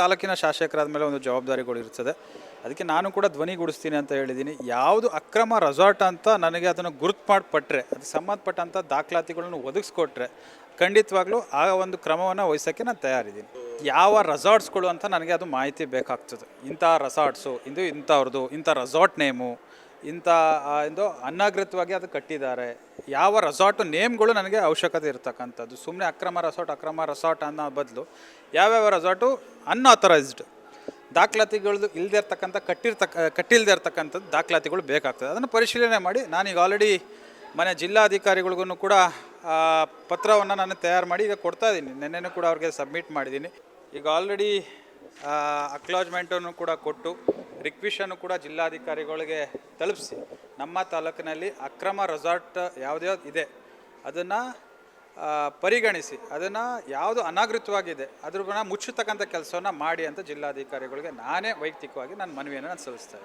ತಾಲೂಕಿನ ಶಾಸಕರಾದ ಮೇಲೆ ಒಂದು ಜವಾಬ್ದಾರಿಗಳು ಇರ್ತದೆ. ಅದಕ್ಕೆ ನಾನು ಕೂಡ ಧ್ವನಿಗೂಡಿಸ್ತೀನಿ ಅಂತ ಹೇಳಿದ್ದೀನಿ. ಯಾವುದು ಅಕ್ರಮ ರೆಸಾರ್ಟ್ ಅಂತ ನನಗೆ ಅದನ್ನು ಗುರುತು ಮಾಡಿಪಟ್ಟರೆ ಅದಕ್ಕೆ ಸಂಬಂಧಪಟ್ಟಂಥ ದಾಖಲಾತಿಗಳನ್ನು ಒದಗಿಸ್ಕೊಟ್ರೆ ಖಂಡಿತವಾಗ್ಲೂ ಆ ಒಂದು ಕ್ರಮವನ್ನು ವಹಿಸೋಕ್ಕೆ ನಾನು ತಯಾರಿದ್ದೀನಿ. ಯಾವ ರೆಸಾರ್ಟ್ಸ್ಗಳು ಅಂತ ನನಗೆ ಅದು ಮಾಹಿತಿ ಬೇಕಾಗ್ತದೆ. ಇಂಥ ರೆಸಾರ್ಟ್ಸು ಇಂದು ಇಂಥವ್ರದ್ದು, ಇಂಥ ರೆಸಾರ್ಟ್ ನೇಮು ಇಂಥ ಎಂದು ಅನಾಗೃತವಾಗಿ ಅದು ಕಟ್ಟಿದ್ದಾರೆ. ಯಾವ ರೆಸಾರ್ಟ್ ನೇಮ್ಗಳು ನನಗೆ ಅವಶ್ಯಕತೆ ಇರ್ತಕ್ಕಂಥದ್ದು. ಸುಮ್ಮನೆ ಅಕ್ರಮ ರೆಸಾರ್ಟ್ ಅಕ್ರಮ ರೆಸಾರ್ಟ್ ಅನ್ನೋ ಬದಲು ಯಾವ್ಯಾವ ರೆಸಾರ್ಟು ಅನ್ಆಥರೈಸ್ಡ್ ದಾಖಲಾತಿಗಳು ಇಲ್ಲದೆ ಇರ್ತಕ್ಕಂಥ, ಕಟ್ಟಿರ್ತಕ್ಕ ಕಟ್ಟಿಲ್ಲದೆ ಇರ್ತಕ್ಕಂಥದ್ದು ದಾಖಲಾತಿಗಳು ಬೇಕಾಗ್ತದೆ. ಅದನ್ನು ಪರಿಶೀಲನೆ ಮಾಡಿ ನಾನೀಗ ಆಲ್ರೆಡಿ ಮನೆ ಜಿಲ್ಲಾಧಿಕಾರಿಗಳಿಗೂ ಕೂಡ ಪತ್ರವನ್ನು ನಾನು ತಯಾರು ಮಾಡಿ ಈಗ ಕೊಡ್ತಾ ಇದ್ದೀನಿ. ನಿನ್ನೆನೂ ಕೂಡ ಅವ್ರಿಗೆ ಸಬ್ಮಿಟ್ ಮಾಡಿದ್ದೀನಿ. ಈಗ ಆಲ್ರೆಡಿ ಅಕ್ಲಾಜ್ಮೆಂಟನ್ನು ಕೂಡ ಕೊಟ್ಟು ರಿಕ್ವಿಷನ್ನು ಕೂಡ ಜಿಲ್ಲಾಧಿಕಾರಿಗಳಿಗೆ ತಲುಪಿಸಿ. ನಮ್ಮ ತಾಲೂಕಿನಲ್ಲಿ ಅಕ್ರಮ ರೆಸಾರ್ಟ್ ಯಾವುದೋ ಇದೆ. ಅದನ್ನು ಪರಿಗಣಿಸಿ, ಅದನ್ನು ಯಾವುದು ಅನಾಗೃತವಾಗಿದೆ ಅದ್ರ ಮುಚ್ಚತಕ್ಕಂಥ ಕೆಲಸವನ್ನು ಮಾಡಿ ಅಂತ ಜಿಲ್ಲಾಧಿಕಾರಿಗಳಿಗೆ ನಾನೇ ವೈಯಕ್ತಿಕವಾಗಿ ನನ್ನ ಮನವಿಯನ್ನು ನಾನು ಸಲ್ಲಿಸ್ತಾ